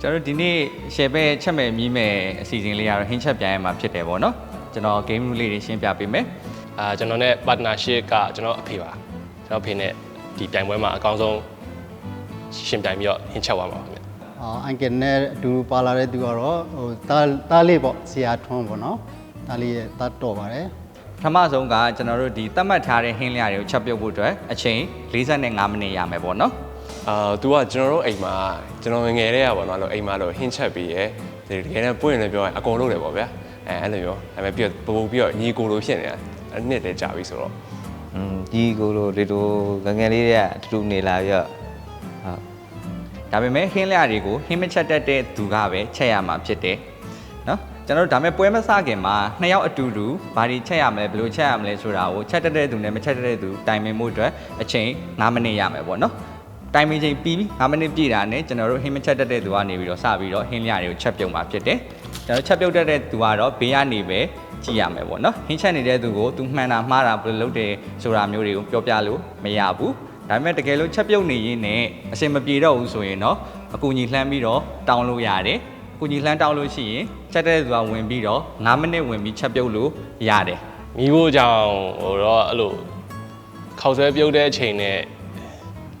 ကျွန်တော်တို့ဒီနေ့ share ပဲချက်မဲ့မြည်မဲ့အစီအစဉ်လေးကတော့ဟင်းချက်ပြန်ရမှာဖြစ်တယ်ပေါ့နော်ကျွန်တော် game rule လေးတွေရှင်းပြပေးမယ်အာကျွန်တော်နဲ့ partnership ကကျွန်တော်အဖေပါကျွန်တော်အဖေနဲ့ဒီပြိုင်ပွဲမှာအကောင်းဆုံးရှင်ပြိုင်ပြီးတော့ဟင်ချက်သွားမှာပါခင်ဗျအော်အန်ကယ်နဲ့အတူပါလာတဲ့သူကတော့ဟိုတားတားလေးပေါ့ဆရာထွန်းပေါ့နော်တားလေးရဲ့တားတော်ပါတယ်ပထမဆုံးကကျွန်တော်တို့ဒီသတ်မှတ်ထားတဲ့ဟင်းလျာတွေကိုချက်ပြုတ်ဖို့အတွက်အချိန်45မိနစ်ရမယ်ပေါ့နော် အာသူကကျွန်တော်တို့အိမ်မှာကျွန်တော်ငယ်ငယ်တည်းကပေါ့နော်အဲ့လိုအိမ်မှာလို့ဟင်းချက်ပြီးရဲဒီတကယ်နဲ့ပွင့်နေပြောရင်အကုန်လုံးတယ်ပေါ့ဗျာအဲအဲ့လိုမျိုးဒါပေမဲ့ပြီးတော့ပို့ပြီးတော့ညီကိုလိုဖြစ်နေတာအနှစ်တည်းကြာပြီဆိုတော့อืมဒီကိုလိုဒီလိုငယ်ငယ်လေးတွေကအတူတူနေလာပြီးတော့ဟုတ်ဒါပေမဲ့ဟင်းလျာတွေကိုဟင်းမချက်တတ်တဲ့သူကပဲချက်ရမှာဖြစ်တယ်နော်ကျွန်တော်တို့ဒါမဲ့ပွဲမစခင်မှာနှစ်ယောက်အတူတူဘာတွေချက်ရမလဲဘယ်လိုချက်ရမလဲဆိုတာကိုချက်တတ်တဲ့သူနဲ့မချက်တတ်တဲ့သူတိုင်ပင်မှုအတွက်အချိန်9မိနစ်ရမယ်ပေါ့နော် တိုင်ပင်ချိန်ပြီး9မိနစ်ပြည့်တာနဲ့ကျွန်တော်တို့ဟင်းမချက်တတ်တဲ့သူကနေပြီးတော့စပြီးတော့ဟင်းလျာတွေကိုချက်ပြုတ်မှာဖြစ်တယ်ကျွန်တော်ချက်ပြုတ်တတ်တဲ့သူကတော့ဘေးကနေပဲကြည့်ရမယ်ပေါ့နော်ဟင်းချက်နေတဲ့သူကိုသူမှန်တာမှားတာဘယ်လိုလုပ်တယ်ဆိုတာမျိုးတွေကိုပြောပြလို့မရဘူးဒါပေမဲ့တကယ်လို့ချက်ပြုတ်နေရင်းနဲ့အစင်မပြေတော့ဘူးဆိုရင်တော့အကူကြီးလှမ်းပြီးတော့တောင်းလို့ရတယ်။အကူကြီးလှမ်းတောင်းလို့ရှိရင်ချက်တဲ့သူကဝင်ပြီးတော့9မိနစ်ဝင်ပြီးချက်ပြုတ်လို့ရတယ်မိဖို့ကြောင့်ဟိုတော့အဲ့လိုခောက်ဆွဲပြုတ်တဲ့အချိန်နဲ့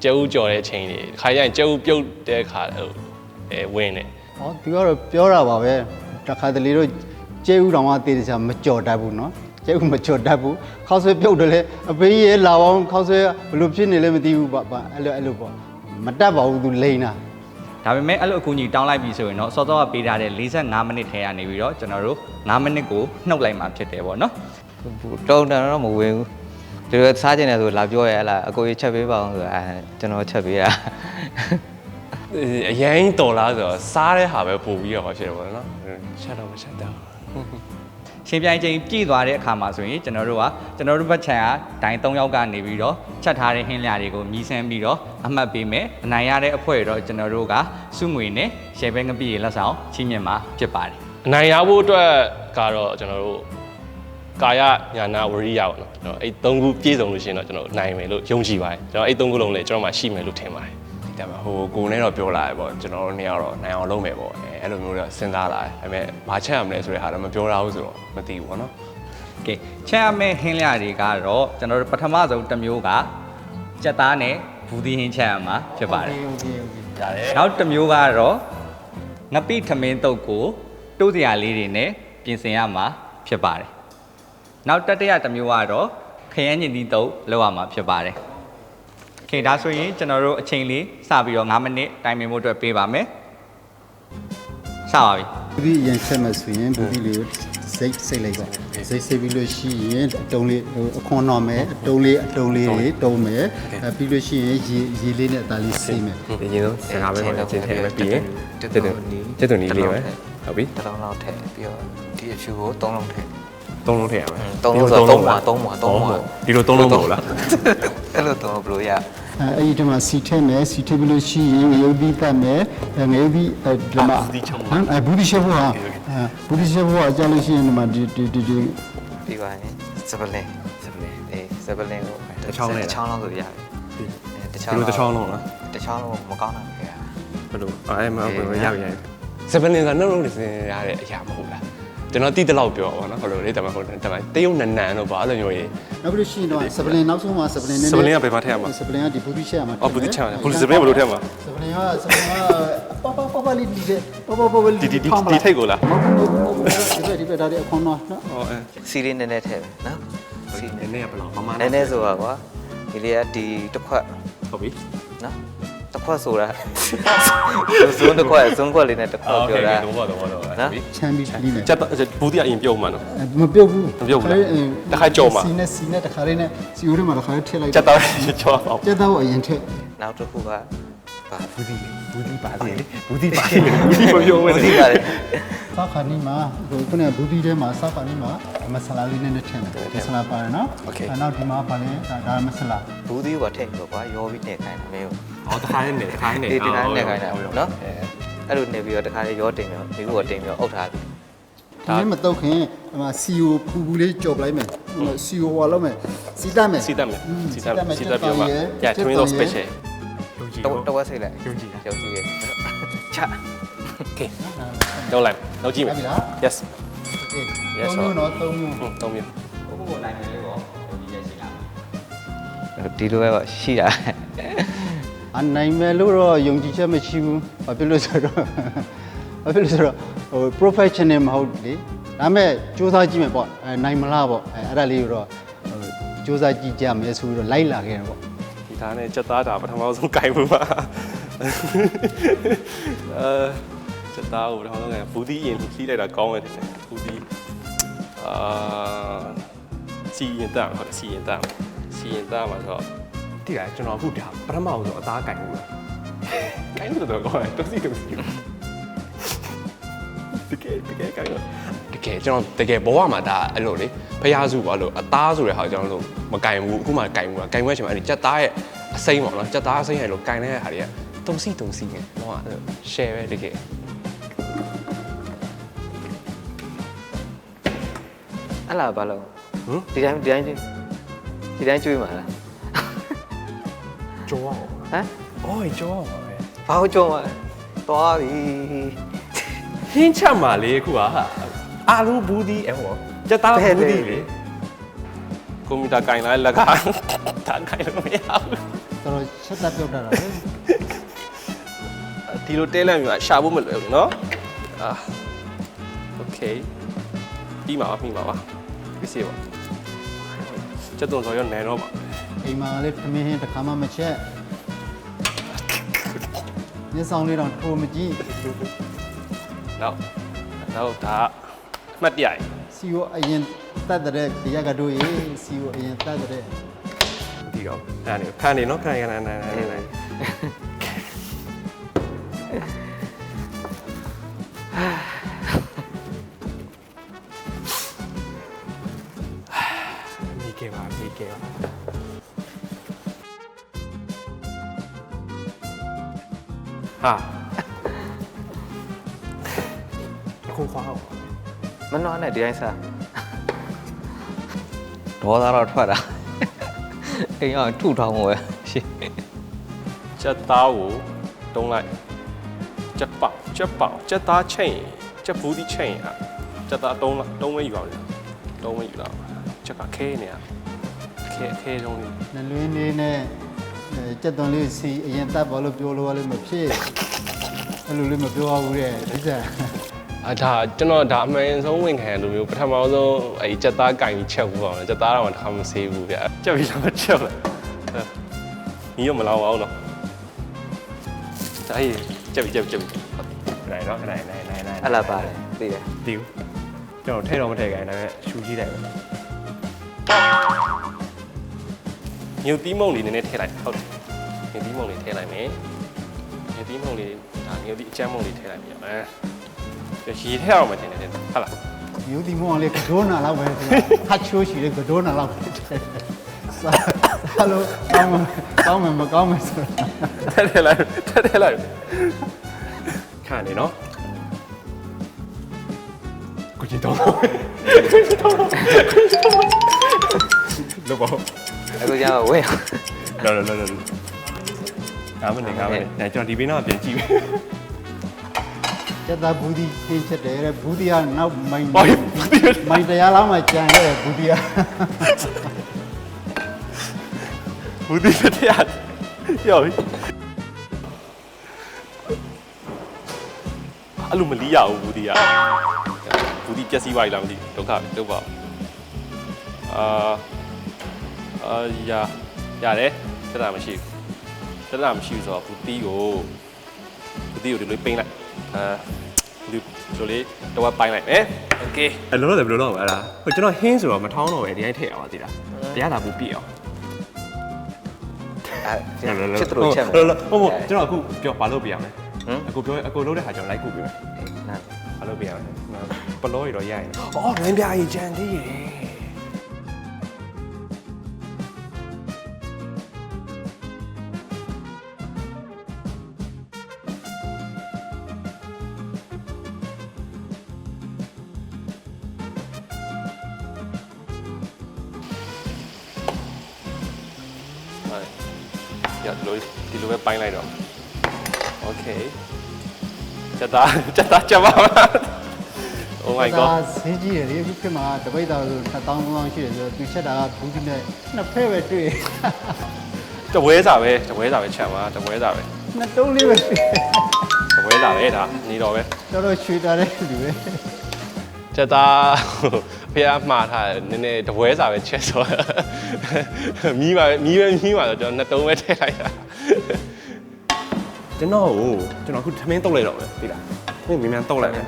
ကျဲဥကြော်တဲ့အချိန်တွေခါရရင်ကျဲဥပြုတ်တဲ့ခါဟိုအဲဝင်းတယ်ဟောသူကတော့ပြောတာပါပဲတခါတလေတော့ကျဲဥတော်မှတည်တခြားမကြော်တတ်ဘူးနော်ကျဲဥမကြော်တတ်ဘူးခောက်ဆွဲပြုတ်တယ်လေအဖေကြီးရဲ့လာအောင်ခောက်ဆွဲဘယ်လိုဖြစ်နေလဲမသိဘူးပါပါအဲ့လိုအဲ့လိုပေါ့မတတ်ပါဘူးသူလိန်တာ။ဒါပေမဲ့အဲ့လိုအကူကြီးတောင်းလိုက်ပြီဆိုရင်တော့စောစောကပေးထားတဲ့45မိနစ်ထဲကနေပြီးတော့ကျွန်တော်တို့9မိနစ်ကိုနှုတ်လိုက်မှဖြစ်တယ်ပေါ့နော်တုံတန်တော့မဝင်ဘူး ဒီလိုစားကျင်တယ်ဆိုလာပြောရဲဟလားအကိုကြီးချက်ပေးပါအောင်ဆိုတာအဲကျွန်တော်ချက်ပေးတာအရင်တော်လားဆိုတော့စားတဲ့ဟာပဲပို့ပြီးတော့ဖြစ်တယ်ပေါ့နော်ချက်တော့မချက်တော့။ရှင်ပြိုင်ချိန်ပြည့်သွားတဲ့အခါမှာဆိုရင်ကျွန်တော်တို့ကကျွန်တော်တို့ဘက်ခြံကဒိုင်3ယောက်ကနေပြီးတော့ချက်ထားတဲ့ဟင်းလျာတွေကိုမြည်ဆန်းပြီးတော့အမှတ်ပေးမယ်။အနိုင်ရတဲ့အဖွဲ့တော့ကျွန်တော်တို့ကစုငွေနဲ့ရှယ်ဘဲငပိရေလက်ဆောင်ချီးမြှင့်မှာဖြစ်ပါတယ်။အနိုင်ရဖို့အတွက်ကတော့ကျွန်တော်တို့ ကာယညာနာဝရိယပေါ့နော်ကျွန်တော်အဲ့သုံးခုပြည့်စုံလို့ရှိရင်တော့ကျွန်တော်နိုင်မယ်လို့ယုံကြည်ပါတယ်ကျွန်တော်အဲ့သုံးခုလုံးလည်းကျွန်တော်မှရှိမယ်လို့ထင်ပါတယ်ဒါပေမဲ့ဟိုကိုနဲ့တော့ပြောလာတယ်ပေါ့ကျွန်တော်တို့နေရာတော့နိုင်အောင်လုပ်မယ်ပေါ့အဲအဲ့လိုမျိုးတော့စဉ်းစားလာတယ်ဒါပေမဲ့ဘာချက်ရမလဲဆိုတဲ့ဟာတော့မပြောရဘူးဆိုတော့မသိဘူးပေါ့နော်ကဲချက်ရမယ့်ဟင်းလျာတွေကတော့ကျွန်တော်တို့ပထမဆုံးတစ်မျိုးကကြက်သားနဲ့ဘူးသီးဟင်းချက်ရမှာဖြစ်ပါတယ်ဒါလေနောက်တစ်မျိုးကတော့ငပိထမင်းတုပ်ကိုတိုးစရာလေးတွေနဲ့ပြင်ဆင်ရမှာဖြစ်ပါတယ် နောက်တတိယတစ်မျိုးကတော့ခရမ်းညင်သီးတုပ်လောက်ရမှာဖြစ်ပါတယ်။ခင်ဒါဆိုရင်ကျွန်တော်တို့အချိန်လေးစပြီးတော့9မိနစ်တိုင်ပင်ဖို့အတွက်ပေးပါမယ်။စပါပြီ။ဒီရင်ဆက်မယ်ဆိုရင်ဘူဒီလေးကိုစိတ်စိတ်လိုက်ပါ။စိတ်စိတ်ပြီးလို့ရှိရင်အတုံးလေးအခွန်တော်မယ်အတုံးလေးအတုံးလေးတွေတုံးမယ်ပြီးလို့ရှိရင်ရေရေလေးနဲ့အသားလေးစီးမယ်။ဒီရင်ဆုံးဆရာပဲတော့တင်ထဲပဲပြီးရင်တက်တူနီးတက်တူနီးလေးပဲဟုတ်ပြီ။တစ်လုံးလောက်ထည့်ပြီးတော့ဒီအဖြူကိုသုံးလုံးထည့် သုံးလုံးထည့်ရမယ်သုံးလုံးဆိုသုံးပါသုံးပါသုံးပါဒီလိုသုံးလုံးမဟုတ်လားအဲ့လိုသုံးလို့ဘယ်လိုရအဲအဲ့ဒီတမှာစီထဲမယ်စီထဲပြီးလို့ရှိရင်ငရုတ်သီးပတ်မယ်အဲငရုတ်သီးအဲဒီမှာဟမ်အဲဘူးဒီရှေ့ဘောဟာအဲဘူးဒီရှေ့ဘောအကြလို့ရှိရင်ဒီမှာဒီဒီဒီဒီပြီးပါရင်စပလင်စပလင်အေးစပလင်ကိုတစ်ချောင်းနဲ့လားတစ်ချောင်းလောက်ဆိုရတယ်တဒီလိုတစ်ချောင်းလုံးလားတစ်ချောင်းလုံးမကောင်းတာခဲ့ရဘယ်လိုအဲမဟုတ်ဘူးရပြီရပြီစပလင်ကနှုတ်လုံးနေစင်ရတဲ့အရာမဟုတ်လား ကျွန်တော်တိတလောက်ပြောပါတော့ဟုတ်လို့လေတမန်ဟုတ်တယ်တမန်တရုတ်နန်နန်တော့ဘာလို့မျိုးရေးနောက်ပြီးလို့ရှိရင်တော့စပလင်နောက်ဆုံးမှာစပလင်နဲ့စပလင်ကဘယ်မှာထည့်ရမှာစပလင်ကဒီဘူးဒီရှေ့မှာအော်ဘူးဒီချက်မှာဘူးဒီစပလင်ကဘယ်လိုထည့်မှာစပလင်ကစပလင်ကပပပပလေးဒီတဲ့ပပပပလေးဒီဒီဒီဒီထိတ်ကိုလားမဟုတ်ဘူးမဟုတ်ဘူးဒီဘက်ဒီဘက်ဒါတွေအခွန်တော့နော်ဟောအဲစီလေးနည်းနည်းထည့်မယ်နော်စီနနည်းည်းနည်းကဘယ်လောက်မမနည်းနည်းဆိုတာကွာဒီလေးကဒီတစ်ခွက်ဟုတ်ပြီနော် တစ်ခွက်ဆိုတာဇွန်းတစ်ခွက်ဇွန်းခွက်လေးနဲ့တစ်ခွက်ပြောတာတော့တော့တော့နော်ချမ်းပြီးပြီးနေချက်ဘူးတီအရင်ပြုတ်မှနော်မပြုတ်ဘူးမပြုတ်ဘူးလားတစ်ခါကြော်မှာစီနဲ့စီနဲ့တစ်ခါလေးနဲ့စီဦးထဲမှာတစ်ခါလေးထည့်လိုက်ချက်တော့ချောအောင်ကျက်တော့အရင်ထည့်နောက်တစ်ခုကပါ ဘူးတီဘူးတီပါသေးလေဘူးတီပါသေးလေဘူးတီမပြောဘူးဘူးဒီပါလေစားခါနီမှာဟိုခုနကဘူးဒီထဲမှာစားခါနီမှာမဆလာလေးနဲ့နဲ့ထည့်မယ်မဆလာပါတယ်နော်အဲနောက်ဒီမှာပါလဲဒါဒါမဆလာဘူးဒီကထည့်ပြီးတော့ကွာရောပြီးနေခိုင်းတာမင်းကိုဟောတခါနဲ့နေတခါနဲ့နေအေးဒီတိုင်းနေခိုင်းတာနော်အဲ့လိုနေပြီးတော့တခါလေးရောတင်ပြီးမိခုကတင်ပြီးတော့အုပ်ထားပြီဒီနေ့မတော့ခင်ဒီမှာစီယိုပူပူလေးကြော်ပလိုက်မယ်စီယိုဟောလောက်မယ်စီတတ်မယ်စီတတ်မယ်စီတတ်မယ်စီတတ်ပြောမှာ yeah twin ကြည်တော့တဝက်စိတ်လိုက်ယုံကြည်ယုံကြည်ရဲ့ချာ Okay လောက်လိုက်လောက်ကြည့်မယ် Yes Okay Yes သုံးမျိုးနော်သုံးမျိုးသုံးမျိုးဘုဘကိုနိုင်တယ်လို့ရောဒီရဲ့ရှိလားဒီလိုပဲရှိတာအနိုင်မယ်လို့တော့ယုံကြည်ချက်မရှိဘူးဘာဖြစ်လို့ဆိုတော့ဘာဖြစ်လို့ဆိုတော့ဟို professional မဟုတ်လေဒါပေမဲ့စူးစမ်းကြည့်မယ်ပေါ့အဲနိုင်မလားပေါ့အဲအဲ့ဒါလေးကိုတော့စူးစမ်းကြည့်ကြမယ်ဆိုပြီးတော့လိုက်လာခဲ့တယ်ပေါ့ ဒီသားနဲ့ချက်သားတာပထမဆုံးကင်မှုပါအဲချက်သားကိုပထမဆုံးကဘူးဒီရင်ခီးလိုက်တာကောင်းတယ်တဲ့ဘူးဒီအာစီရင်တမ်းဟုတ်တယ်စီရင်တမ်းစီရင်တမ်းမှာဆိုတော့တိကျကျွန်တော်အခုဒါပထမဆုံးအသားကင်မှုလားကင်မှုတော့ကောင်းတယ်တူစီတူစီတကယ်တကယ်ကင်တ ကယ်ကျွန်တော်တကယ်ဘဝမှာဒါအဲ့လိုလေဖျားစုပေါ့အဲ့လိုအသားဆိုတဲ့ဟာကိုကျွန်တော်တို့မကင်ဘူးအခုမှကင်ဘူးကင်ပွဲချိန်မှာအဲ့ဒီကြက်သားရဲ့အစိမ်းပေါ့နော်ကြက်သားအစိမ်းရဲ့လိုကင်တဲ့ဟာတွေကတုံစီတုံစီငယ်တော့အဲ့လို share ပဲတကယ်အဲ့လားဘာလို့ဟမ်ဒီတိုင်းဒီတိုင်းဒီတိုင်းကျွေးမှာလားကြောအောင်ဟမ်အော်ကြောအောင်ပါပဲဘာလို့ကြုံမှာသွားပြီဟင်းချက်မှာလေအခုက အာလူဘူးဒီအဲ့ဟောကြက်သားဘူးဒီလေကွန်ပျူတာကင်လာတဲ့လက်ကဒါကင်လို့မရဘူး တော်တော်ချက်သက်ပြုတ်တာလေ ဒီလိုတဲလန့်မျိုးကရှာဖို့မလွယ်ဘူးเนาะအာโอเคပြီးပါပါပြီးပါပါဒီစီပါကျက်တုံဆိုရနဲတော့ပါ အိမ်မှာလေးသမင်းဟင်းတစ်ခါမှမချက်ညဆောင်လေးတော့ထိုးမကြည့် နောက်နောက်ဒါအ မှတ်တရရစီကိုအရင်တတ်တဲ့ဒီရကတို့ရေစီကိုအရင်တတ်တဲ့ဒီတော့အဲ့ဒါနေဖန်နေနော်ခဏခဏခဏခဏခဏမိခဲ့ပါမိခဲ့ပါဟာခုခွာအောင် မနှောနဲ့ဒီတိုင်းစားဒေါသတော့ထွက်တာအိမ်အောင်ထုထောင်းဝယ်ရှင်းကြက်သားကိုတုံးလိုက်ကြက်ပေါက်ကြက်ပေါက်ကြက်သားချိန်ကြက်ဘူးဒီချိန်อ่ะကြက်သားတုံးလိုက်တုံးဝဲယူအောင်လေတုံးဝဲယူလာကြက်ကခဲနေရခဲခဲတုံးလေးနှလွင်းလေးနဲ့အဲကြက်သွန်လေးစီအရင်တတ်ပါလို့ပြောလို့လည်းမဖြစ်အဲ့လိုလေးမပြောရဘူးတဲ့ဒီစား အဒါကျွန်တော်ဒါအမှန်ဆုံးဝင်ခံရလို့မျိုးပထမဆုံးအဲကြက်သားကင်ပြီးချက်ဘူးပါအောင်ကြက်သားတော့တစ်ခါမဆေးဘူးဗျကြက်ပြီးတော့ချက်လိုက်ညီရောမလောအောင်တော့ဒါကြီးကြက်ပြီးကြက်ပြီးကြက်ပြီးနိုင်တော့နိုင်နိုင်နိုင်နိုင်အဲ့လားပါတယ်သိတယ်တီးကျွန်တော်ထဲတော့မထဲခိုင်းဒါပေမဲ့ရှူကြည့်လိုက်ပဲညူတီးမုံလေးနည်းနည်းထည့်လိုက်ဟုတ်တယ်ညူတီးမုံလေးထည့်လိုက်မယ်ညူတီးမုံလေးဒါညူတီးအချမ်းမုံလေးထည့်လိုက်ပြီအဲ ရေထည့်အောင်မတင်နေတယ်ဟုတ်လားမျိုးဒီမောင်လေးကဒိုးနာလောက်ပဲခတ်ချိုးရှိလေကဒိုးနာလောက်ပဲစားစားလို့ကောင်းမကောင်းမမကောင်းမဆိုထည့်ထည့်လိုက်ထည့်ထည့်လိုက်ခါနေနော်ကိုကြည့်တော့လောဘောအခုကျတော့ဝယ်လောလောလောလောငါမနေငါမနေညကျွန်တော်ဒီဘေးနားပြန်ကြည့်မယ် ကျက်သားဘူးဒီခင်းချက်တယ်တဲ့ဘူးဒီကနောက်မိုင်းဟောဘူးဒီမိုင်းတရားလောက်မှကြံခဲ့တယ်ဘူးဒီကဘူးဒီတစ်ရရောအလိုမလီးရဘူးဘူးဒီကဘူးဒီပျက်စီးသွားပြီလားမသိဘူးဒုက္ခဒုက္ခအာအာရရတယ်တက်တာမရှိဘူးတက်တာမရှိဘူးဆိုတော့ဘူးတီးကိုဘူးတီးကိုဒီလိုပိန်းလိုက်အာ ဒီလိုလေးတော့ပိုင်းလိုက်မယ်โอเคအဲ့လိုတော့ဘယ်လိုလုပ်မလဲအဲ့ဒါဟိုကျွန်တော်ဟင်းဆိုတော့မထောင်းတော့ပဲဒီတိုင်းထည့်ရပါသေးလားတရားတာဘူးပြည့်အောင် အဲ့ချစ်တို့ချက်မယ် ဟုတ်ဟုတ်ဟုတ်ကျွန်တော်အခုပြောဘာလုပ်ပြရမလဲ ဟမ် အခုပြောအခုလုပ်တဲ့ဟာကျွန်တော်လိုက်ခုပြမယ် နာ ဘာလုပ်ပြရမလဲပလောရီတော့ရရင်အော်လင်းပြကြီးကြံသေးတ လိုဒီလိုပဲပိုင်းလိုက်တော့ Okay ချက်သားချက်သားချက်ပါမလား Oh my ဒါ god ဈေးကြီးတယ်လေအခုခေတ်မှာတပိတ်သားဆို1000 3000ရှိတယ်ဆိုတော့သူချက်တာကဘူးကြီးနဲ့နှစ်ဖက်ပဲတွေ့တပွဲစာပဲတပွဲစာပဲချက်ပါတပွဲစာပဲနှစ်တုံးလေးပဲတွေ့တပွဲစာပဲဒါနေတော့ပဲတော်တော်ရွှေတာတဲ့လူပဲချက်သားဖះမှားထားတယ်နည်းနည်းတပွဲစာပဲချက်ဆိုမီးပါမီးပဲမီးပါတော့ကျွန်တော်နှစ်တုံးပဲထည့်လိုက်တာ ကျွန်တော်ကိုကျွန်တော်အခုထမင်းတုတ်လိုက်တော့ပဲသိလားထမင်းမြန်မြန်တုတ်လိုက်တယ်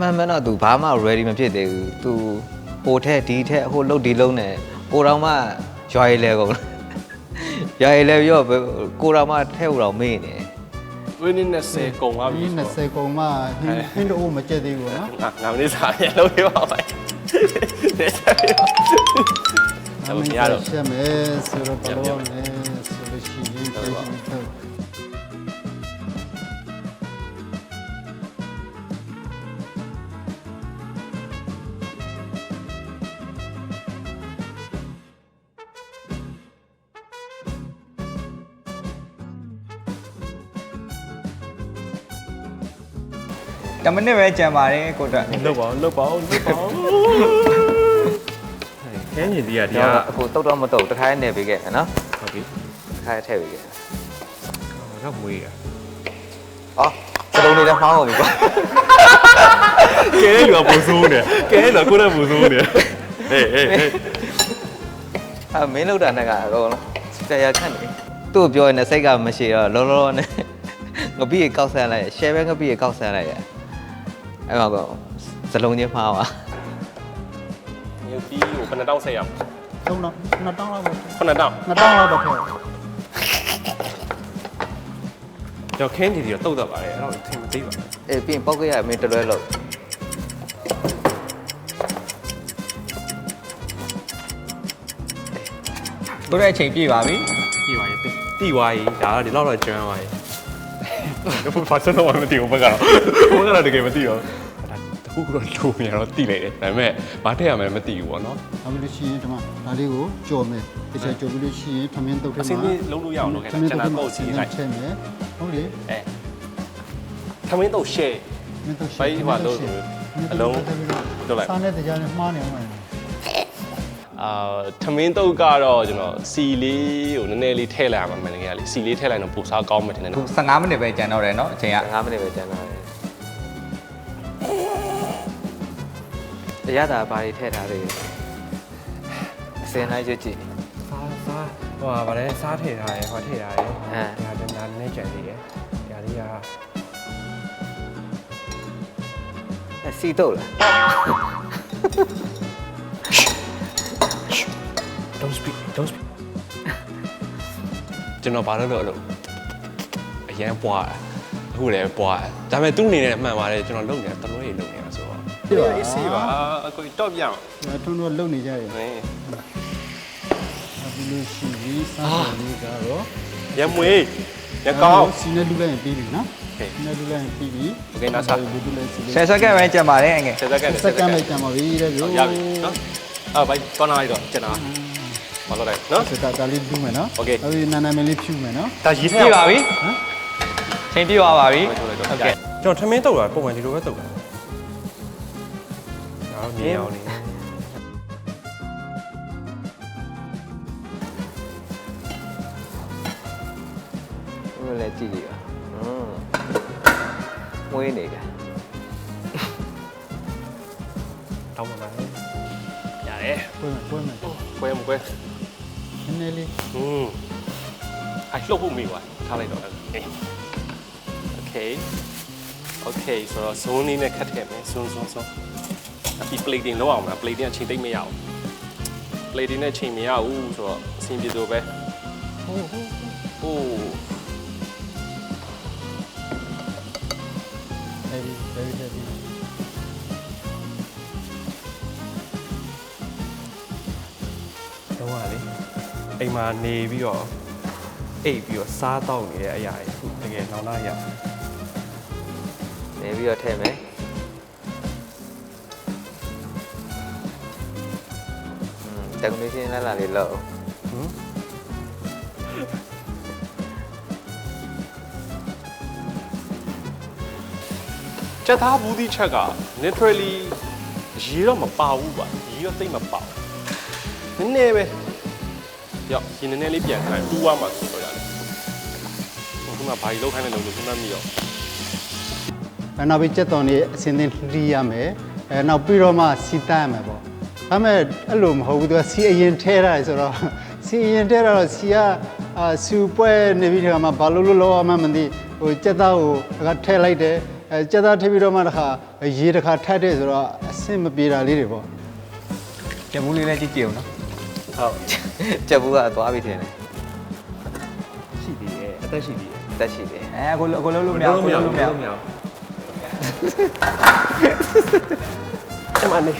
မှန်မှန်တော့ तू ဘာမှ ready မဖြစ်သေးဘူး तू ဟိုထက်ဒီထက်ဟိုလုတ်ဒီလုံးနဲ့ကိုတော်မှရွာရည်လဲကုန်ရွာရည်လဲပြီးတော့ကိုတော်မှထဲ့ဟိုတော့မေ့နေဝင်းနေ20ကုန်သွားပြီဒီဆိုတော့20ကုန်မှဟင်းဟင်းတို့မကြက်သေးဘူးနော်ငါငါမလေးစားရလို့ရပါမယ်နေစားရတော့မရတော့ချက်မယ်ဆိုတော့ဘယ်လိုလဲ ဆိုလို့ရှိရင်ပြန်ပြီးထုတ်10မိနစ်ပဲကြံပါတယ်ကိုအတွက်လုတ်ပါအောင်လုတ်ပါအောင်လုတ်ပါအောင်ခဲညီဒီကဒီကအခုတုတ်တော့မတုတ်တခါနဲ့ပေးခဲ့နော်ဟုတ်ပြီ တခါထည့်ပေးခဲ့တော့မွေးရအော်စလုံးလေးလည်းမှားကုန်ပြီကွာကဲလူကပူဆိုးနေကဲလူကကိုယ်နဲ့ပူဆိုးနေဟေးဟေးဟေးအဲမင်းလောက်တာနဲ့ကအကုန်လုံးတရားခန့်နေသူ့ကိုပြောရင်လည်းစိတ်ကမရှိတော့လောလောနဲ့ငပိရေကောက်ဆန်းလိုက် share ပဲငပိရေကောက်ဆန်းလိုက်ရအဲ့မှာကောစလုံးချင်းမှားပါညူပြီးကိုဘယ်နှတောင်းဆက်ရအောင်သုံးတော့နှစ်တောင်းလောက်ပဲခုနှစ်တောင်းနှစ်တောင်းလောက်ပဲထည့် တော်ခင်းညီဒီတော့တုတ်တတ်ပါတယ်အဲ့တော့ထင်မသိပါဘူးအေးပြီးရင်ပောက်ခဲ့ရမင်းတလွဲလို့ကိုရဲ့အချိန်ပြည့်ပါပြီပြီပါရဲ့တိဝါကြီးဒါတော့ဒီလောက်တော့ကျွမ်းသွားပြီဘယ်ဘာစတော့မသိဘူးဘက်ကတော့ဘက်ကတော့တကယ်မသိတော့ဒါတ ခုခုတော့လိုမြင်တော့တိလိုက်တယ်ဒါပေမဲ့ဘာထည့်ရမလဲမသိဘူးပေါ့နော် ဒါပြီးလို့ရှိရင်ဒီမှာဒါလေးကိုကြော်မယ်တခြားကြော်ပြီးလို့ရှိရင်ထမင်းတုတ်ထဲ အ မှာ စင်းလေးလုံးလို့ရအောင်လုပ်ခဲ့တာကျွန်တော်ပုတ်စီလိုက် ချက်မယ်ဟုတ်လေ အဲထမင်းတော့ share မင်းတို့ ဘိုင်းဟိုမှာလို့ဆိုအလုံးလွတ်လိုက် စားတဲ့တရားနဲ့မှားနေအောင်မယ် အာထမင်းတုတ်ကတော့ကျွန်တော်စီလေးကိုနည်းနည်းလေးထည့်လိုက်ရမှာမင်းကလေးစီလေးထည့်လိုက်တော့ပူစားကောင်းမှထင်တယ် အခု နော် 15မိနစ်ပဲကြံတော့တယ်เนาะအချိန်က 5မိနစ်ပဲကျန်တော့တယ် တရားတာဘာတွေထည့်ထားသေးလဲအစင်လိုက်ကြည့်ကြည့်စားစားဟိုဟာဗါလဲစားထည့်ထားရဲဟောထည့်ထားရဲအဲဒါလည်းနားနည်းကြံသေးတယ်ဒါလေးကအစီတော့လား don't speak don't speak ကျွန်တော်ဘာလို့လို့အဲ့လိုအရန်ပွားတယ်အခုလည်းပွားတယ်ဒါပေမဲ့သူ့အနေနဲ့မှန်ပါတယ်ကျွန်တော်လုံနေတာတလွဲကြီးလုံနေ တာဆိုတော့ ပြပါ အေးစီပါအကိုတော့ပြအောင် ထွန်းတော့လုံနေကြရယ် ဟင်း အခုလို့ရှိရင်စားတယ်လေးကတော့ ရမွေးရကောင်း စီနဲ့လူလိုက်ရင်ပြီးပြီနော် ဟေး စီနဲ့လူလိုက်ရင်ပြီးပြီ โอเคနောက်စား လူလူလိုက်စီ 10စက္ကန့်ပဲကြံပါတယ်အငယ် ဆက်စက်က စက္ကန့်ပဲကြံပါပြီတဲ့ဗျ ရပြီနော်အာဘိုင်တော့နားလိုက်တော့ကျွန်တော်မလုပ်လိုက်နော် စက္ကန့်ဒါလေးဒူးမယ်နော် โอเค အဲဒီနာနာမည်လေးဖြူမယ်နော် ဒါရေးထ ပြ ည့် ည့်ပါပြီချိန်ပြည့်သွားပါပြီ ဟုတ် ဟုတ် ကဲ့ ကဲ့ ကျွန်တော်ထမင်းတုတ်တာပုံမှန်ဒီလိုပဲတုတ်တာ နောက်မြင်အောင်နေ ဘယ်လဲကြည့်ကြည့်ပါอืมမွေးနေကြ တောင်းပါမယ်ရတယ် ပွဲမယ်ပွဲမယ် ကွဲမကွဲ နည်းနည်းလေး อืมအဲ့လှုပ်ဖို့မိပါထားလိုက်တော့အေးโอเคโอเคဆိုတော့ zone လေးနဲ့ခတ်ထည့်မယ် zone zone zone အပြီး plating လောက်အောင်မလား plating ကချိန်သိမ့်မရအောင် plating နဲ့ချိန်မရဘူးဆိုတော့အဆင်ပြေဆိုပဲဟိုးဟိုးဟိုး heavy very heavy တော့ကလေအိမ်မှာနေပြီးတော့အိပ်ပြီးတော့စားတော့နေတဲ့အရာတွေအခုတကယ်နောက်လာရနေပြီးတော့ထည့်မယ် อืมတက္ကနီရှင်လာလာလေးလောက်ဟမ်ကြက်သားဘူးဒီချက်က literally ရေတော့မပါဘူးပါရေတော့သိမ့်မပါဘူးနည်းနည်းပဲရောက်ဒီနည်းနည်းလေးပြန်ခိုင်းတူဝါမှာဆိုတော့ရတယ်ခုနကဘာကြီးလောက်ခိုင်းနေလို့ခုနကမြည်ရောအဲနောက်ပြီးကြက်သွန်လေးအစင်းသင်းလှီးရမယ်အဲနောက်ပြီးတော့မှစီတတ်ရမယ်ပေါ့ ဒါပေမဲ့အဲ့လိုမဟုတ်ဘူးသူကစီအရင်ထဲရတယ်ဆိုတော့စီအရင်ထဲတော့စီကအာစူပွဲနေပြီးတခါမှဘာလို့လို့လောရမှမသိဟိုကြက်သားကိုတခါထဲလိုက်တယ်အဲကြက်သားထည့်ပြီးတော့မှတခါရေတခါထပ်တယ်ဆိုတော့အဆင်မပြေတာလေးတွေပေါ့ကျက်ဘူးလေးလည်းကြည့်ကြည့်အောင်နော်ဟုတ်ချက်ဘူးကသွားပြီထင်တယ်ရှိသေးတယ်အသက်ရှိသေးတယ်တက်ရှိတယ်အဲကိုကိုလုံးလို့မရဘူးကိုလုံးလို့မရဘူး အဲ့မနေ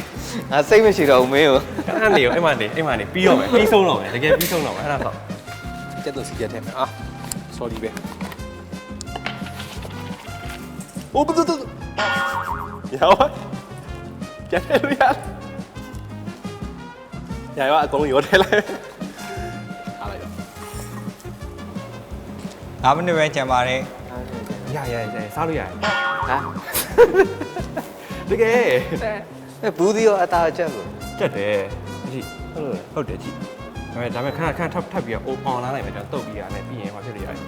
ငါစိတ်မရှိတော့ဘူးမင်းကိုအဲ့နေရောအဲ့မနေအဲ့မနေပြီးတော့မယ်ပြီးဆုံးတော့မယ်တကယ်ပြီးဆုံးတော့မယ်အဲ့ဒါတော့ကျက်တော့စီချက်ထဲမှာအာ sorry ပဲအိုးဘဒဒရောကျက်ထဲလို့ရရရအကုန်ရောထဲလိုက်အားလိုက်9မိနစ်ပဲကြံပါတယ်ရရရစားလို့ရတယ်ဟာတကယ် အဲဘူးဒီရောအသားချက်လို့ကျက်တယ်ကြည့်ဟုတ်တယ်ကြည့်ဒါပေမဲ့ဒါပေမဲ့ခဏခဏထပ်ထပ်ပြီးတော့ on လာလိုက်မယ်ကျွန်တော်တုတ်ပြီးရတယ်ပြီးရင်ဘာဖြစ်လို့ရတယ်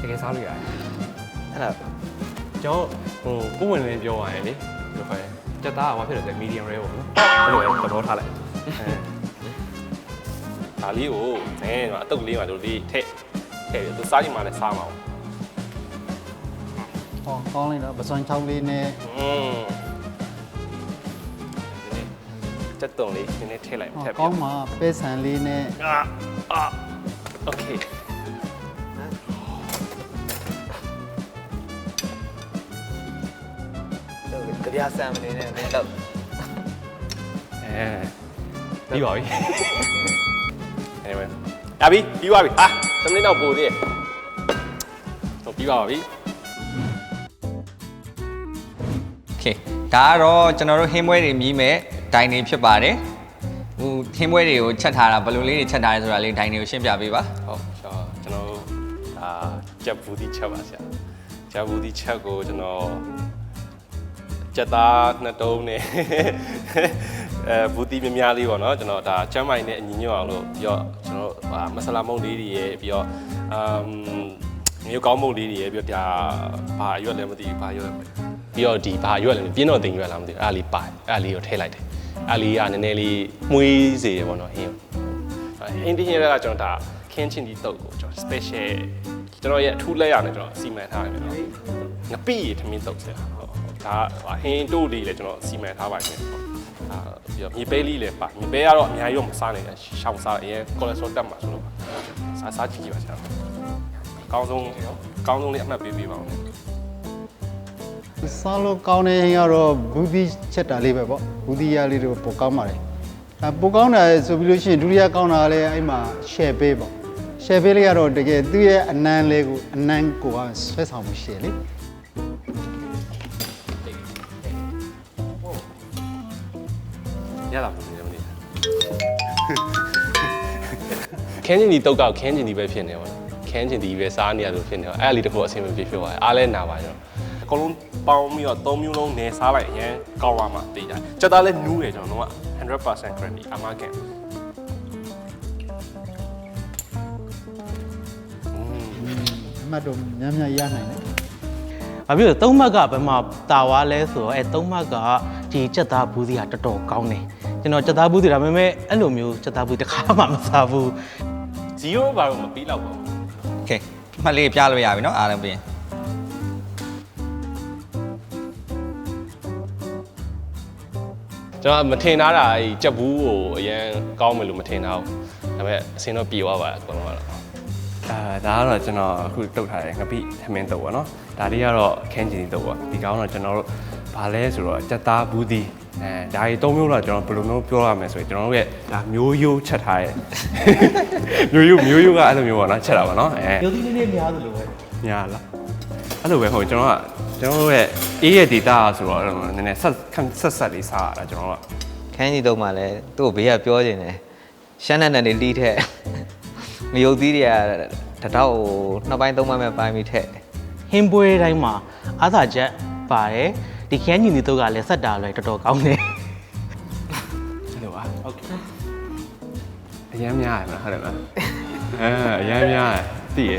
တကယ်စားလို့ရတယ်အဲ့ဒါကျွန်တော်ဟိုကိုဝင်လင်းပြောရရင်လေပြောခိုင်းကြက်သားကဘာဖြစ်လို့လဲ medium rare ပေါ့နော်အဲ့လိုပဲသဘောထားလိုက်ဒါလေးကိုနဲအတုပ်လေးမှာတို့လေးထည့်ထည့်ပြီးသူစားကြည့်မှလည်းစားမှာဟောကောင်းလိုက်တော့ပစွမ်းချောင်းလေးနဲ့อืม ကြက်တုံလေးနည်းနည်းထည့်လိုက် ဟော ထည့်ပြီး ကောင်းမှာပဲဆန်လေးနဲ့ အာအာโอเค ကြပြဆန်မနေနဲ့မင်းတော့ အဲပြီးပါပြီအဲမဲရပြီပြီးပါပြီဟာသမင်းတော့ပို့သေးတယ်ဟုတ်ပြီးပါပါပြီ โอเคဒါကတော့ကျွန်တော်တို့ဟင်းပွဲတွေမြည်မဲ့ ဒိုင်တွေဖြစ်ပါတယ်ဟိုဟင်းပွဲတွေကိုချက်ထားတာဘယ်လိုလေးတွေချက်ထားလဲဆိုတာလေးဒိုင်တွေကိုရှင်းပြပေးပါဟုတ်ကျွန်တော်တို့ဒါကြက်ဘူးဒီချက်ပါဆရာကြက်ဘူးဒီချက်ကိုကျွန်တော်ကြက်သားနှစ်တုံးနဲ့အဲဘူးဒီများများလေးပေါ့နော်ကျွန်တော်ဒါချမ်းမိုင်နဲ့အညီညွတ်အောင်လို့ပြီးတော့ကျွန်တော်ဟာမဆလာမုန့်လေးတွေရယ်ပြီးတော့အမ်မျိုးကောင်းမုန့်လေးတွေရယ်ပြီးတော့ဒါဘာရွက်လဲမသိဘူးဘာရွက်လဲပြီးတော့ဒီဘာရွက်လဲပြင်းတော့တင်ရွက်လားမသိဘူးအဲ့ဒါလေးပါအဲ့ဒါလေးကိုထည့်လိုက်တယ် အဲ့ဒါလေးကနည်းနည်းလေးမှုေးစေရပေါ့နော်ဟင်းကိုအင်းဒီဟင်းကကျွန်တော်ဒါခင်းချင်းဒီတုတ်ကိုကျွန်တော် special ကျွန်တော်ရဲ့အထူးလက်ရနဲ့ကျွန်တော်စီမံထားတယ်နော်ငပိရထမင်းတုတ်ဆရာဟုတ်ဒါဟင်းတို့လေးလည်းကျွန်တော်စီမံထားပါတယ်ဟုတ်အာပြီးတော့မြေပဲလေးလည်းပါမြေပဲကတော့အများကြီးတော့မစားနိုင်ဘူးရှောင်စားအရင် cholesterol တက်မှာဆိုတော့စားစားကြည့်ကြည့်ပါဆရာအကောင်းဆုံးအကောင်းဆုံးလေးအမှတ်ပေးပေးပါဦး စားလို့ကောင်းတဲ့ဟင်းကတော့ဘူးဒီချက်တာလေးပဲပေါ့ဘူးဒီရလေးတို့ပိုကောင်းပါတယ်အဲပိုကောင်းတာဆိုပြီးလို့ရှိရင်ဒုတိယကောင်းတာကလည်းအဲ့မှာ share ပေးပေါ့ share ပေးလေးကတော့တကယ်သူ့ရဲ့အနမ်းလေးကိုအနမ်းကိုကဆွဲဆောင်မှုရှိတယ်လေရတာဘူးလေမသိခင်းချင်ဒီတုတ်ကောက်ခင်းချင်ဒီပဲဖြစ်နေပါတော့ခင်းချင်ဒီပဲစားနေရလို့ဖြစ်နေတော့အဲ့အလီတစ်ခုအဆင်မပြေဖြစ်သွားတယ်အားလဲနာပါကျွန်တော်အ ကုန်လုံးပေါင်းပြီးတော့၃မျိုးလုံးနေစားလိုက်အရင်ကောက်သွားမှသိကြတယ်ချက်သားလဲနူးတယ်ကျွန်တော်တို့က100% credit အမကန် အမှတ်တော့များများရနိုင်တယ် ။ဘာဖြစ်လို့သုံးမှတ်ကဘယ်မှာတာဝါလဲဆိုတော့အဲသုံးမှတ်ကဒီကြက်သားဘူးစီကတော်တော်ကောင်းတယ်။ကျွန်တော်ကြက်သားဘူးစီဒါပေမဲ့အဲ့လိုမျိုးကြက်သားဘူးတစ်ခါမှမစားဘူး 0ဘာလို့မပြီးတော့ပါဘူး โอเคမှတ်လေးပြလို့ရပြီเนาะအားလုံးပြင် ကျွန်တော်မထင်ထားတာအဲ့ကြက်ဘူးကိုအရင်ကောင်းမယ်လို့မထင်ထားဘူးဒါပေမဲ့အစင်တော့ပြေသွားပါတယ်အကုန်လုံးကတော့ဒါဒါကတော့ကျွန်တော်အခုတုတ်ထားတယ်ငပိထမင်းတုတ်ပေါ့နော်ဒါလေးကတော့ခင်းချင်တုတ်ပေါ့ဒီကောင်တော့ကျွန်တော်တို့ဘာလဲဆိုတော့ကြက်သားဘူးဒီအဲဒါကြီးသုံးမျိုးတော့ကျွန်တော်ဘယ်လိုမျိုးပြောရမလဲဆိုရင်ကျွန်တော်တို့ရဲ့ဒါမျိုးရိုးချက်ထားရဲ့မျိုးရိုးမျိုးရိုးကအဲ့လိုမျိုးပေါ့နော်ချက်တာပေါ့နော်အဲ။ရုပ်သီးလေးလေးများသလိုပဲညာလားအဲ့လိုပဲဟိုကျွန်တော်က ကျွန်တော်တို့ရဲ့အေးရဲ့ data ဆိုတော့အဲ့လိုနည်းနည်းဆက်ဆက်ဆက်လေးစားရတာကျွန်တော်ကခန်းကြီးတော့မှလည်းသူ့ကိုဘေးကပြောနေတယ်ရှမ်းနဲ့နဲ့လီးထက်မယုတ်သီးတွေကတတော့ဟိုနှစ်ပိုင်းသုံးပိုင်းပဲပိုင်းပြီးထက်။ဟင်းပွဲတိုင်းမှာအာသာချက်ပါတယ်ဒီခရမ်းညီနီတုတ်ကလည်းဆက်တာလည်းတော်တော်ကောင်းတယ်အဲ့လိုပါဟုတ်ကဲ့အရမ်းများရမလားဟုတ်တယ်မလားအဲအရမ်းများတယ်တည်ရ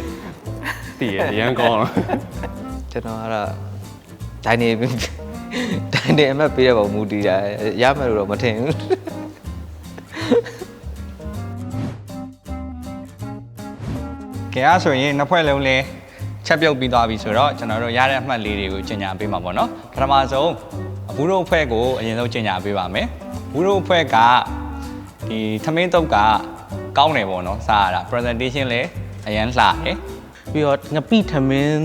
တည်ရအရမ်းကောင်းတော့ကျွန်တော်ကတော့ ဒိုင်နေဒိုင်နေအမတ်ပေးတဲ့ပုံမူတည်တာရမယ်လို့တော့မထင်ဘူးကဲအားဆိုရင်နှစ်ဖွဲ့လုံးလည်းချက်ပြုတ်ပြီးသွားပြီဆိုတော့ကျွန်တော်တို့ရတဲ့အမှတ်လေးတွေကိုကျင်ညာပေးမှာပေါ့နော်ပထမဆုံးအဘူးတို့အဖွဲ့ကိုအရင်ဆုံးကျင်ညာပေးပါမယ်ဘူးတို့အဖွဲ့ကဒီသမင်းတုပ်ကကောင်းတယ်ပေါ့နော်စားရတာ presentation လည်းအရင်လှတယ် ပြီးတော့ငပိထမင်း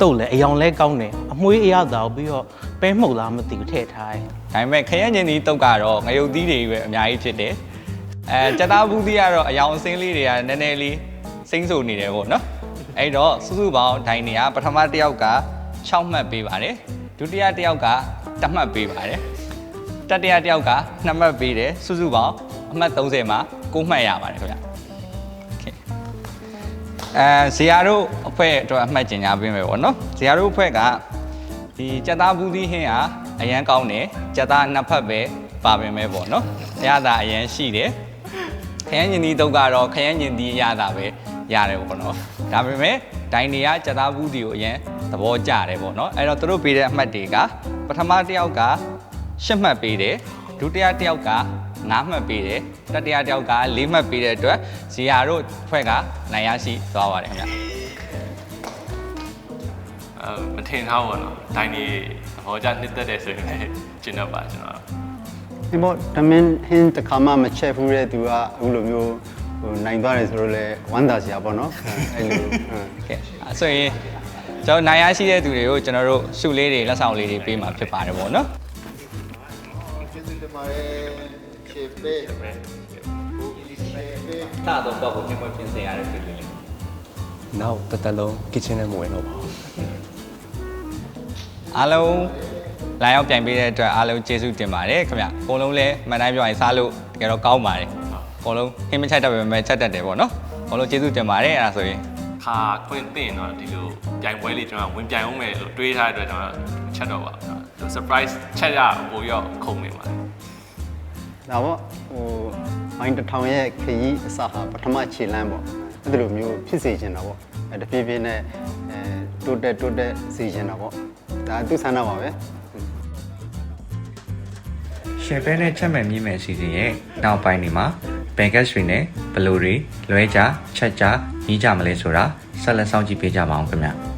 တုတ်လည်းအယောင်လဲကောင်းတယ်အမွှေးအရသာကိုပြီးတော့ပဲမှုတ်လားမသိဘူးထည့်ထားတယ်ဒါပေမဲ့ခရက်ညင်ဒီတုတ်ကတော့ငရုတ်သီးတွေပဲအများကြီးဖြစ်တယ်အဲကြက်သားဘူးသီးကတော့အယောင်အစင်းလေးတွေကနည်းနည်းလေးစိမ့်ဆူနေတယ်ပေါ့နော်အဲ့တော့စုစုပေါင်းဒိုင်နေကပထမတစ်ယောက်က6မှတ်ပေးပါတယ်ဒုတိယတစ်ယောက်က1မှတ်ပေးပါတယ်တတိယတစ်ယောက်က2မှတ်ပေးတယ်စုစုပေါင်းအမှတ်30မှာ9မှတ်ရပါတယ်ခင်ဗျ Okay အဲဇီယာတို့အဖွဲ့အတွက်အမှတ်ကျင်ညာပေးမယ်ပေါ့နော်ဇီယာတို့အဖွဲ့ကဒီကြက်သားဘူးသီးဟင်းဟာအရန်ကောင်းတယ်ကြက်သားနှစ်ဖက်ပဲပါပင်ပဲပေါ့နော်အရသာအရန်ရှိတယ်ခရမ်းညင်ဒီတုတ်ကတော့ခရမ်းညင်ဒီအရသာပဲရတယ်ပေါ့နော်ဒါပေမဲ့ဒိုင်နေကကြက်သားဘူးသီးကိုအရန်သဘောကျတယ်ပေါ့နော်အဲ့တော့သူတို့ပေးတဲ့အမှတ်တွေကပထမတစ်ယောက်က10မှတ်ပေးတယ်ဒုတိယတစ်ယောက်က 9မှတ်ပေးတယ်တတိယတစ်ယောက်က4မှတ်ပေးတဲ့အတွက်ဇီယာတို့ဖွဲ့ကနိုင်ရရှိသွားပါတယ်ခင်ဗျအဲမထင်ထားဘူးပေါ့နော်ဒိုင်နေသဘောကျနှစ်သက်တယ်ဆိုရင်လည်းကျင်းတော့ပါကျွန်တော်ဒီပေါ့တမင်ဟင်းတစ်ခါမှမချက်ဘူးတဲ့သူကအခုလိုမျိုးဟိုနိုင်သွားတယ်ဆိုတော့လေဝမ်းသာစရာပေါ့နော်အဲ့လိုဟုတ်ကဲအဲဆိုရင်ကျွန်တော်နိုင်ရရှိတဲ့သူတွေကိုကျွန်တော်တို့ရှုလေးတွေလက်ဆောင်လေးတွေပေးမှာဖြစ်ပါတယ်ပေါ့နော်ကျေးဇူးတင်ပါတယ် ရှေ့ပေးတာတော့တော့ကိုပြင်ပြင်ဆင်ရတဲ့ဖြစ်လေးနောက်တစ်သက်လုံး kitchen နဲ့မဝင်တော့ပါဘူးအားလုံးလာရောက်ပြိုင်ပေးတဲ့အတွက်အားလုံးကျေးဇူးတင်ပါတယ်ခင်ဗျအကုန်လုံးလည်းမှန်တိုင်းပြောရင်စားလို့တကယ်တော့ကောင်းပါတယ်အကုန်လုံးဟင်းမချက်တတ်ပဲမဲ့ချက်တတ်တယ်ပေါ့နော်အကုန်လုံးကျေးဇူးတင်ပါတယ်အဲ့ဒါဆိုရင်ခါခွင့်တင်တော့ဒီလိုပြိုင်ပွဲလေးကျွန်တော်ဝင်ပြိုင်အောင်မယ်လို့တွေးထားတဲ့အတွက်ကျွန်တော်ချက်တော့ပါဘူး surprise ချက်ရပိုရောခုံနေပါတယ် ဒါပေါ့ဟိုမိုင်းတစ်ထောင်ရဲ့ခရီးအစဟာပထမခြေလမ်းပေါ့အဲ့ဒီလိုမျိုးဖြစ်စေချင်တာပေါ့အဲတဖြည်းဖြည်းနဲ့အဲတိုးတက်တိုးတက်စေချင်တာပေါ့ဒါသူဆန္ဒပါပဲရှယ်ဘဲနဲ့ချက်မဲ့မြင့်မဲ့အစီအစဉ်ရဲ့နောက်ပိုင်းဒီမှာဘန်ကတ်တွေနဲ့ဘလိုတွေလွဲကြချက်ကြညီးကြမလဲဆိုတာဆက်လက်စောင့်ကြည့်ပေးကြပါအောင်ခင်ဗျ